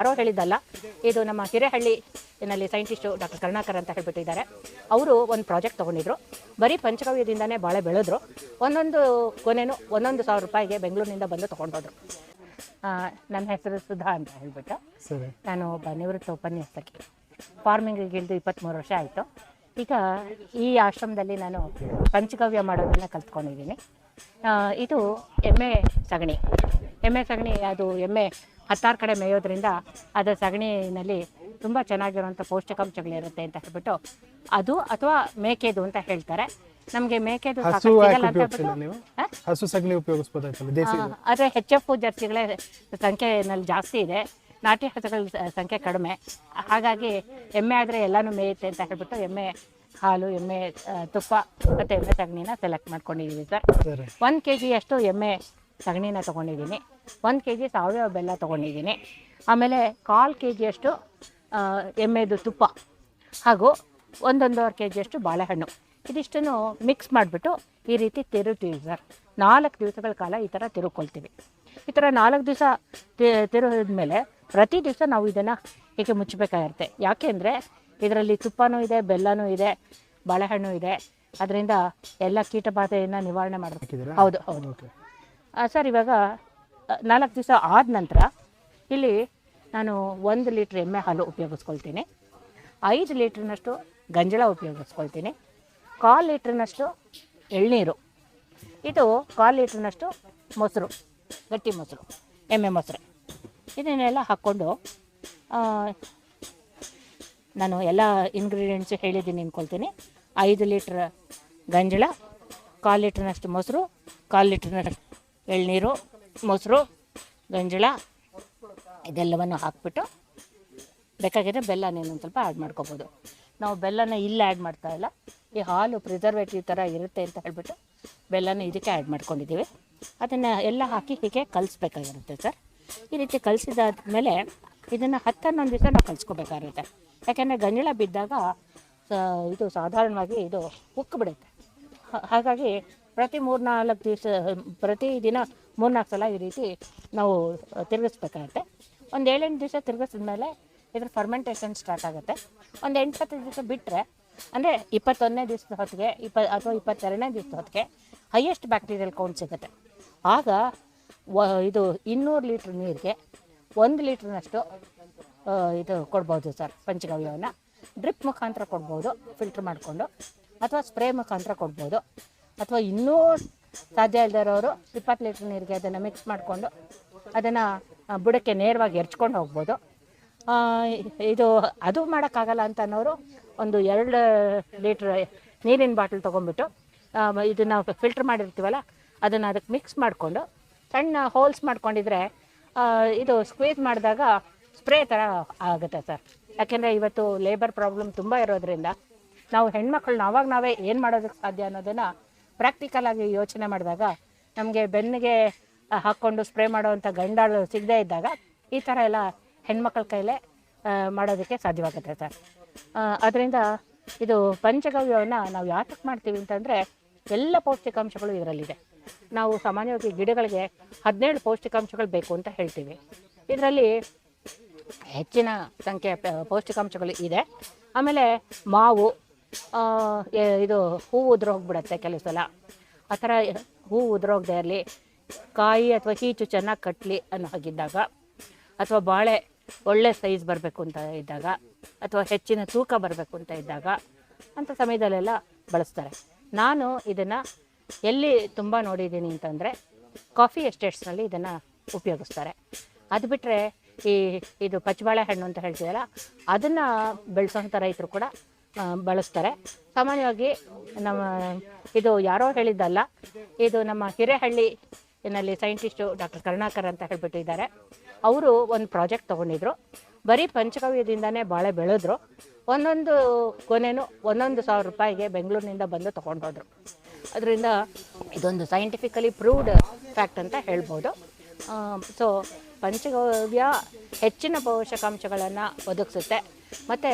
ಯಾರೋ ಹೇಳಿದ್ದಲ್ಲ ಇದು ನಮ್ಮ ಹಿರೇಹಳ್ಳಿನಲ್ಲಿ ಸೈಂಟಿಸ್ಟು ಡಾಕ್ಟರ್ ಕರುಣಾಕರ್ ಅಂತ ಹೇಳ್ಬಿಟ್ಟಿದ್ದಾರೆ. ಅವರು ಒಂದು ಪ್ರಾಜೆಕ್ಟ್ ತೊಗೊಂಡಿದ್ರು. ಬರೀ ಪಂಚಗವ್ಯದಿಂದನೇ ಬಾಳೆ ಬೆಳೆದ್ರು. ಒಂದೊಂದು ಕೊನೆನೂ ಒಂದೊಂದು ಸಾವಿರ ರೂಪಾಯಿಗೆ ಬೆಂಗಳೂರಿನಿಂದ ಬಂದು ತೊಗೊಂಡೋದ್ರು. ನನ್ನ ಹೆಸರು ಸುಧಾ ಅಂತ ಹೇಳ್ಬಿಟ್ಟು ನಾನು ಒಬ್ಬ ನಿವೃತ್ತ ಉಪನ್ಯಾಸಕಿ. ಫಾರ್ಮಿಂಗಿಗೆ ಇಳಿದು ಇಪ್ಪತ್ತ್ಮೂರು ವರ್ಷ ಆಯಿತು. ಈಗ ಈ ಆಶ್ರಮದಲ್ಲಿ ನಾನು ಪಂಚಗವ್ಯ ಮಾಡೋದನ್ನು ಕಲ್ತ್ಕೊಂಡಿದ್ದೀನಿ. ಇದು ಎಮ್ಮೆ ಸಗಣಿ. ಎಮ್ಮೆ ಸಗಣಿ ಅದು ಎಮ್ಮೆ ಹತ್ತಾರು ಕಡೆ ಮೇಯೋದ್ರಿಂದ ಅದರ ಸಗಣಿನಲ್ಲಿ ತುಂಬ ಚೆನ್ನಾಗಿರುವಂಥ ಪೌಷ್ಟಿಕಾಂಶಗಳಿರುತ್ತೆ ಅಂತ ಹೇಳ್ಬಿಟ್ಟು ಅದು ಅಥವಾ ಮೇಕೆದು ಅಂತ ಹೇಳ್ತಾರೆ. ನಮಗೆ ಮೇಕೆದು ಹಸು ಹಸು ಸಗಣಿ ಉಪಯೋಗಿಸ್ಬೋದಾಯ್ತಲ್ಲ ಆದರೆ ಹೆಚ್ ಎಫ್ ಜರ್ಸಿಗಳೇ ಸಂಖ್ಯೆನಲ್ಲಿ ಜಾಸ್ತಿ ಇದೆ. ನಾಟಿ ಹಸುಗಳ ಸಂಖ್ಯೆ ಕಡಿಮೆ. ಹಾಗಾಗಿ ಎಮ್ಮೆ ಆದರೆ ಎಲ್ಲನೂ ಮೇಯುತ್ತೆ ಅಂತ ಹೇಳ್ಬಿಟ್ಟು ಎಮ್ಮೆ ಹಾಲು ಎಮ್ಮೆ ತುಪ್ಪ ಮತ್ತು ಎಮ್ಮೆ ಸಗಣಿನ ಸೆಲೆಕ್ಟ್ ಮಾಡ್ಕೊಂಡಿದ್ದೀವಿ ಸರ್. ಸರಿ. ಒಂದು ಕೆ ಜಿಯಷ್ಟು ಎಮ್ಮೆ ಸಗಣಿನ ತೊಗೊಂಡಿದ್ದೀನಿ. ಒಂದು ಕೆ ಜಿ ಸಾವಯವ ಬೆಲ್ಲ ತೊಗೊಂಡಿದ್ದೀನಿ. ಆಮೇಲೆ ಕಾಲು ಕೆ ಜಿಯಷ್ಟು ಎಮ್ಮೆದು ತುಪ್ಪ ಹಾಗೂ ಒಂದೊಂದೂವರೆ ಕೆ ಜಿಯಷ್ಟು ಬಾಳೆಹಣ್ಣು. ಇದಿಷ್ಟನ್ನು ಮಿಕ್ಸ್ ಮಾಡಿಬಿಟ್ಟು ಈ ರೀತಿ ತಿರುತ್ತೀವಿ ಸರ್. ನಾಲ್ಕು ದಿವಸಗಳ ಕಾಲ ಈ ಥರ ತಿರುಕೊಳ್ತೀವಿ ಈ ಥರ ನಾಲ್ಕು ದಿವಸ ತಿರುಗಿದ ಮೇಲೆ ಪ್ರತಿ ದಿವಸ ನಾವು ಇದನ್ನು ಹೀಗೆ ಮುಚ್ಚಬೇಕಾಗಿರುತ್ತೆ. ಯಾಕೆಂದರೆ ಇದರಲ್ಲಿ ತುಪ್ಪನೂ ಇದೆ ಬೆಲ್ಲನೂ ಇದೆ ಬಾಳೆಹಣ್ಣು ಇದೆ. ಅದರಿಂದ ಎಲ್ಲ ಕೀಟಬಾಧೆಯನ್ನು ನಿವಾರಣೆ ಮಾಡಬೇಕು. ಹಾಕಿದ್ದೀರಾ? ಹೌದು ಹೌದು. ಸರ್, ಇವಾಗ ನಾಲ್ಕು ದಿವಸ ಆದ ನಂತರ ಇಲ್ಲಿ ನಾನು ಒಂದು ಲೀಟ್ರ್ ಎಮ್ಮೆ ಹಾಲು ಉಪಯೋಗಿಸ್ಕೊಳ್ತೀನಿ. ಐದು ಲೀಟ್ರ್ನಷ್ಟು ಗಂಜಳ ಉಪಯೋಗಿಸ್ಕೊಳ್ತೀನಿ. ಕಾಲು ಲೀಟ್ರ್ನಷ್ಟು ಎಳ್ನೀರು. ಇದು ಕಾಲು ಲೀಟ್ರ್ನಷ್ಟು ಮೊಸರು, ಗಟ್ಟಿ ಮೊಸರು, ಎಮ್ಮೆ ಮೊಸರು. ಇದನ್ನೆಲ್ಲ ಹಾಕ್ಕೊಂಡು ನಾನು ಎಲ್ಲ ಇಂಗ್ರೀಡಿಯೆಂಟ್ಸು ಹೇಳಿದ್ದೀನಿ ಅಂದ್ಕೊಳ್ತೀನಿ ಐದು ಲೀಟ್ರ್ ಗಂಜಳ, ಕಾಲು ಲೀಟ್ರ್ನಷ್ಟು ಮೊಸರು, ಕಾಲು ಲೀಟ್ರ್ನಷ್ಟು ಎಳ್ನೀರು, ಮೊಸರು, ಗಂಜಳ ಇದೆಲ್ಲವನ್ನು ಹಾಕ್ಬಿಟ್ಟು ಬೇಕಾಗಿದ್ದರೆ ಬೆಲ್ಲ ಇನ್ನೊಂದು ಸ್ವಲ್ಪ ಆ್ಯಡ್ ಮಾಡ್ಕೋಬೋದು. ನಾವು ಬೆಲ್ಲನ ಇಲ್ಲಿ ಆ್ಯಡ್ ಮಾಡ್ತಾ ಇಲ್ಲ. ಈ ಹಾಲು ಪ್ರಿಸರ್ವೇಟಿವ್ ಥರ ಇರುತ್ತೆ ಅಂತ ಹೇಳ್ಬಿಟ್ಟು ಬೆಲ್ಲನ ಇದಕ್ಕೆ ಆ್ಯಡ್ ಮಾಡ್ಕೊಂಡಿದ್ದೀವಿ. ಅದನ್ನು ಎಲ್ಲ ಹಾಕಿ ಹೀಗೆ ಕಲಿಸ್ಬೇಕಾಗಿರುತ್ತೆ ಸರ್ ಈ ರೀತಿ ಕಲಿಸಿದಾದ್ಮೇಲೆ ಇದನ್ನು ಹತ್ತು ಹನ್ನೊಂದು ದಿವಸ ನಾವು ಕಲಿಸ್ಕೋಬೇಕಾಗುತ್ತೆ. ಯಾಕೆಂದರೆ ಗಂಜಳ ಬಿದ್ದಾಗ ಇದು ಸಾಧಾರಣವಾಗಿ ಇದು ಉಕ್ಕಿಬಿಡುತ್ತೆ ಹಾಗಾಗಿ ಪ್ರತಿ ಮೂರ್ನಾಲ್ಕು ದಿವಸ, ಪ್ರತಿ ದಿನ ಮೂರ್ನಾಲ್ಕು ಸಲ ಈ ರೀತಿ ನಾವು ತಿರುಗಿಸ್ಬೇಕಾಗತ್ತೆ. ಒಂದು ಏಳೆಂಟು ದಿವಸ ತಿರುಗಿಸಿದ್ಮೇಲೆ ಇದ್ರ ಫರ್ಮೆಂಟೇಷನ್ ಸ್ಟಾರ್ಟ್ ಆಗುತ್ತೆ. ಒಂದು ಎಂಟು ಹತ್ತು ದಿವಸ ಬಿಟ್ಟರೆ ಅಂದರೆ ಇಪ್ಪತ್ತೊಂದನೇ ದಿವಸದ ಹೊತ್ತಿಗೆ, ಇಪ್ಪ, ಅಥವಾ ಇಪ್ಪತ್ತೆರಡನೇ ದಿವಸದ ಹೊತ್ತಿಗೆ ಹೈಯೆಸ್ಟ್ ಬ್ಯಾಕ್ಟೀರಿಯಲ್ ಕೌಂಟ್ ಸಿಗುತ್ತೆ. ಆಗ ವ, ಇದು ಇನ್ನೂರು ಲೀಟ್ರ್ ನೀರಿಗೆ ಒಂದು ಲೀಟ್ರ್ನಷ್ಟು ಇದು ಕೊಡ್ಬೋದು ಸರ್, ಪಂಚಗವ್ಯವನ್ನು. ಡ್ರಿಪ್ ಮುಖಾಂತರ ಕೊಡ್ಬೋದು, ಫಿಲ್ಟ್ರ್ ಮಾಡಿಕೊಂಡು, ಅಥವಾ ಸ್ಪ್ರೇ ಮುಖಾಂತರ ಕೊಡ್ಬೋದು. ಅಥವಾ ಇನ್ನೂ ಸಾಧ್ಯ ಇಲ್ದಿರೋರು ಇಪ್ಪತ್ತು ಲೀಟ್ರ್ ನೀರಿಗೆ ಅದನ್ನು ಮಿಕ್ಸ್ ಮಾಡಿಕೊಂಡು ಅದನ್ನು ಬುಡಕ್ಕೆ ನೇರವಾಗಿ ಎರ್ಚ್ಕೊಂಡು ಹೋಗ್ಬೋದು. ಇದು ಅದು ಮಾಡೋಕ್ಕಾಗಲ್ಲ ಅಂತ ಅನ್ನೋರು ಒಂದು ಎರಡು ಲೀಟ್ರ್ ನೀರಿನ ಬಾಟಲ್ ತೊಗೊಂಡ್ಬಿಟ್ಟು ಇದನ್ನು ಫಿಲ್ಟ್ರ್ ಮಾಡಿರ್ತೀವಲ್ಲ, ಅದನ್ನು ಅದಕ್ಕೆ ಮಿಕ್ಸ್ ಮಾಡಿಕೊಂಡು ಸಣ್ಣ ಹೋಲ್ಸ್ ಮಾಡ್ಕೊಂಡಿದ್ರೆ ಇದು ಸ್ಕ್ವೀಸ್ ಮಾಡಿದಾಗ ಸ್ಪ್ರೇ ಥರ ಆಗುತ್ತೆ ಸರ್. ಯಾಕೆಂದರೆ ಇವತ್ತು ಲೇಬರ್ ಪ್ರಾಬ್ಲಮ್ ತುಂಬ ಇರೋದ್ರಿಂದ ನಾವು ಹೆಣ್ಮಕ್ಳನ್ನ ನಾವಾಗ ನಾವೇ ಏನು ಮಾಡೋದಕ್ಕೆ ಸಾಧ್ಯ ಅನ್ನೋದನ್ನು ಪ್ರಾಕ್ಟಿಕಲ್ ಆಗಿ ಯೋಚನೆ ಮಾಡಿದಾಗ ನಮಗೆ ಬೆನ್ನಿಗೆ ಹಾಕ್ಕೊಂಡು ಸ್ಪ್ರೇ ಮಾಡೋವಂಥ ಗಂಡಾಳು ಸಿಗದೇ ಇದ್ದಾಗ ಈ ಥರ ಎಲ್ಲ ಹೆಣ್ಮಕ್ಳ ಕೈಲೇ ಮಾಡೋದಕ್ಕೆ ಸಾಧ್ಯವಾಗುತ್ತೆ ಸರ್. ಅದರಿಂದ ಇದು ಪಂಚಗವ್ಯವನ್ನು ನಾವು ಯಾತಕ್ಕೆ ಮಾಡ್ತೀವಿ ಅಂತಂದರೆ ಎಲ್ಲ ಪೌಷ್ಟಿಕಾಂಶಗಳು ಇದರಲ್ಲಿದೆ. ನಾವು ಸಾಮಾನ್ಯವಾಗಿ ಗಿಡಗಳಿಗೆ ಹದಿನೇಳು ಪೌಷ್ಟಿಕಾಂಶಗಳು ಬೇಕು ಅಂತ ಹೇಳ್ತೀವಿ. ಇದರಲ್ಲಿ ಹೆಚ್ಚಿನ ಸಂಖ್ಯೆಯ ಪೌಷ್ಟಿಕಾಂಶಗಳು ಇದೆ. ಆಮೇಲೆ ಮಾವು ಇದು ಹೂವು ಉದುರೋಗ್ಬಿಡತ್ತೆ ಕೆಲವು ಸಲ. ಆ ಥರ ಹೂವು ಉದುರೋಗದೆ ಇರಲಿ, ಕಾಯಿ ಅಥವಾ ಹೀಚು ಚೆನ್ನಾಗಿ ಕಟ್ಟಲಿ ಅನ್ನೋ ಹಾಗಿದ್ದಾಗ, ಅಥವಾ ಬಾಳೆ ಒಳ್ಳೆ ಸೈಜ್ ಬರಬೇಕು ಅಂತ ಇದ್ದಾಗ, ಅಥವಾ ಹೆಚ್ಚಿನ ತೂಕ ಬರಬೇಕು ಅಂತ ಇದ್ದಾಗ ಅಂಥ ಸಮಯದಲ್ಲೆಲ್ಲ ಬಳಸ್ತಾರೆ. ನಾನು ಇದನ್ನು ಎಲ್ಲಿ ತುಂಬ ನೋಡಿದ್ದೀನಿ ಅಂತಂದರೆ, ಕಾಫಿ ಎಸ್ಟೇಟ್ಸ್ನಲ್ಲಿ ಇದನ್ನು ಉಪಯೋಗಿಸ್ತಾರೆ. ಅದು ಬಿಟ್ಟರೆ ಈ, ಇದು ಪಚ್ಚಬಾಳೆ ಹಣ್ಣು ಅಂತ ಹೇಳ್ತೀವಲ್ಲ, ಅದನ್ನು ಬೆಳೆಸೋಂಥ ರೈತರು ಕೂಡ ಬಳಸ್ತಾರೆ. ಸಾಮಾನ್ಯವಾಗಿ ನಮ್ಮ ಇದು ಯಾರೋ ಹೇಳಿದ್ದಲ್ಲ, ಇದು ನಮ್ಮ ಹಿರೇಹಳ್ಳಿನಲ್ಲಿ ಸೈಂಟಿಸ್ಟು ಡಾಕ್ಟರ್ ಕರುಣಾಕರ್ ಅಂತ ಹೇಳಿಬಿಟ್ಟಿದ್ದಾರೆ. ಅವರು ಒಂದು ಪ್ರಾಜೆಕ್ಟ್ ತೊಗೊಂಡಿದ್ರು. ಬರೀ ಪಂಚಗವ್ಯದಿಂದನೇ ಬಾಳೆ ಬೆಳೆದ್ರು. ಒಂದೊಂದು ಕೊನೆನೂ ಒಂದೊಂದು ಸಾವಿರ ರೂಪಾಯಿಗೆ ಬೆಂಗಳೂರಿನಿಂದ ಬಂದು ತೊಗೊಂಡೋದ್ರು. ಅದರಿಂದ ಇದೊಂದು ಸೈಂಟಿಫಿಕಲಿ ಪ್ರೂವ್ಡ್ ಫ್ಯಾಕ್ಟ್ ಅಂತ ಹೇಳ್ಬೋದು. ಸೊ ಪಂಚಗವ್ಯ ಹೆಚ್ಚಿನ ಪೋಷಕಾಂಶಗಳನ್ನು ಒದಗಿಸುತ್ತೆ. ಮತ್ತು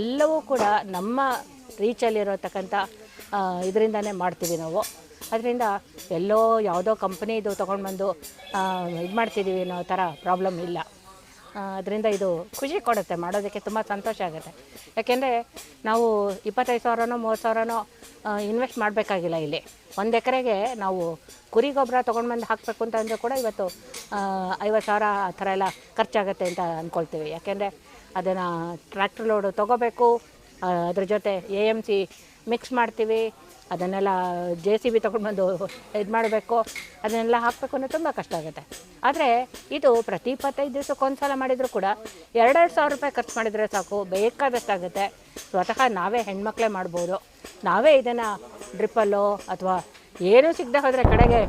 ಎಲ್ಲವೂ ಕೂಡ ನಮ್ಮ ರೀಚಲ್ಲಿರತಕ್ಕಂಥ ಇದರಿಂದನೇ ಮಾಡ್ತೀವಿ ನಾವು. ಅದರಿಂದ ಎಲ್ಲೋ ಯಾವುದೋ ಕಂಪ್ನಿದು ತೊಗೊಂಡು ಬಂದು ಇದು ಮಾಡ್ತಿದ್ದೀವಿ ಅನ್ನೋ ಥರ ಪ್ರಾಬ್ಲಮ್ ಇಲ್ಲ. ಅದರಿಂದ ಇದು ಖುಷಿ ಕೊಡುತ್ತೆ, ಮಾಡೋದಕ್ಕೆ ತುಂಬ ಸಂತೋಷ ಆಗುತ್ತೆ. ಯಾಕೆಂದರೆ ನಾವು ಇಪ್ಪತ್ತೈದು ಸಾವಿರನೋ, ಮೂವತ್ತು ಸಾವಿರನೋ ಇನ್ವೆಸ್ಟ್ ಮಾಡಬೇಕಾಗಿಲ್ಲ ಇಲ್ಲಿ. ಒಂದು ಎಕರೆಗೆ ನಾವು ಕುರಿ ಗೊಬ್ಬರ ತೊಗೊಂಡು ಬಂದು ಹಾಕಬೇಕು ಅಂತ ಅಂದರೆ ಕೂಡ ಇವತ್ತು ಐವತ್ತು ಸಾವಿರ ಆ ಥರ ಎಲ್ಲ ಖರ್ಚಾಗುತ್ತೆ ಅಂತ ಅಂದ್ಕೊಳ್ತೀವಿ ಯಾಕೆಂದರೆ ಅದನ್ನು ಟ್ರ್ಯಾಕ್ಟ್ರ್ ಲೋಡು ತೊಗೋಬೇಕು ಅದ್ರ ಜೊತೆ ಎ ಎಂ ಸಿ ಮಿಕ್ಸ್ ಮಾಡ್ತೀವಿ. ಅದನ್ನೆಲ್ಲ ಜೆ ಸಿ ಬಿ ತೊಗೊಂಡ್ಬಂದು ಇದು ಮಾಡಬೇಕು, ಅದನ್ನೆಲ್ಲ ಹಾಕಬೇಕು ಅನ್ನೋದು ತುಂಬ ಕಷ್ಟ ಆಗುತ್ತೆ. ಆದರೆ ಇದು ಪ್ರತಿ ಇಪ್ಪತ್ತೈದು ದಿವಸಕ್ಕೆ ಒಂದು ಸಲ ಮಾಡಿದರೂ ಕೂಡ ಎರಡೆರಡು ಸಾವಿರ ರೂಪಾಯಿ ಖರ್ಚು ಮಾಡಿದರೆ ಸಾಕು ಬೇಕಾದಷ್ಟಾಗುತ್ತೆ ಸ್ವತಃ ನಾವೇ ಹೆಣ್ಮಕ್ಳೇ ಮಾಡ್ಬೋದು. ನಾವೇ ಇದನ್ನು ಡ್ರಿಪ್ಪಲ್ಲೋ ಅಥವಾ ಏನೂ ಸಿಗದೆ ಹೋದರೆ ಕಡೆಗೆ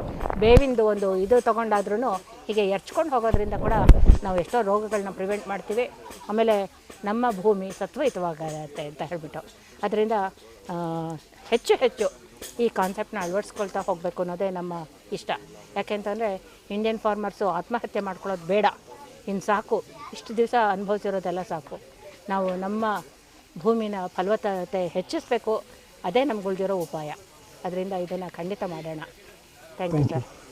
ಬೇವಿಂದು ಒಂದು ಇದು ತೊಗೊಂಡಾದ್ರೂ ಹೀಗೆ ಎರ್ಚ್ಕೊಂಡು ಹೋಗೋದ್ರಿಂದ ಕೂಡ ನಾವು ಎಷ್ಟೋ ರೋಗಗಳನ್ನ ಪ್ರಿವೆಂಟ್ ಮಾಡ್ತೀವಿ. ಆಮೇಲೆ ನಮ್ಮ ಭೂಮಿ ಸತ್ವಯುತವಾಗತ್ತೆ ಅಂತ ಹೇಳಿಬಿಟ್ಟು. ಅದರಿಂದ ಹೆಚ್ಚು ಹೆಚ್ಚು ಈ ಕಾನ್ಸೆಪ್ಟ್ನ ಅಳವಡಿಸ್ಕೊಳ್ತಾ ಹೋಗಬೇಕು ಅನ್ನೋದೇ ನಮ್ಮ ಇಷ್ಟ. ಯಾಕೆಂತಂದರೆ ಇಂಡಿಯನ್ ಫಾರ್ಮರ್ಸು ಆತ್ಮಹತ್ಯೆ ಮಾಡ್ಕೊಳ್ಳೋದು ಬೇಡ. ಇನ್ನು ಸಾಕು. ಇಷ್ಟು ದಿವಸ ಅನುಭವಿಸಿರೋದೆಲ್ಲ ಸಾಕು. ನಾವು ನಮ್ಮ ಭೂಮಿನ ಫಲವತ್ತತೆ ಹೆಚ್ಚಿಸಬೇಕು. ಅದೇ ನಮ್ಗೆ ಉಳಿದಿರೋ ಉಪಾಯ. ಅದರಿಂದ ಇದನ್ನು ಖಂಡಿತ ಮಾಡೋಣ. Thank you sir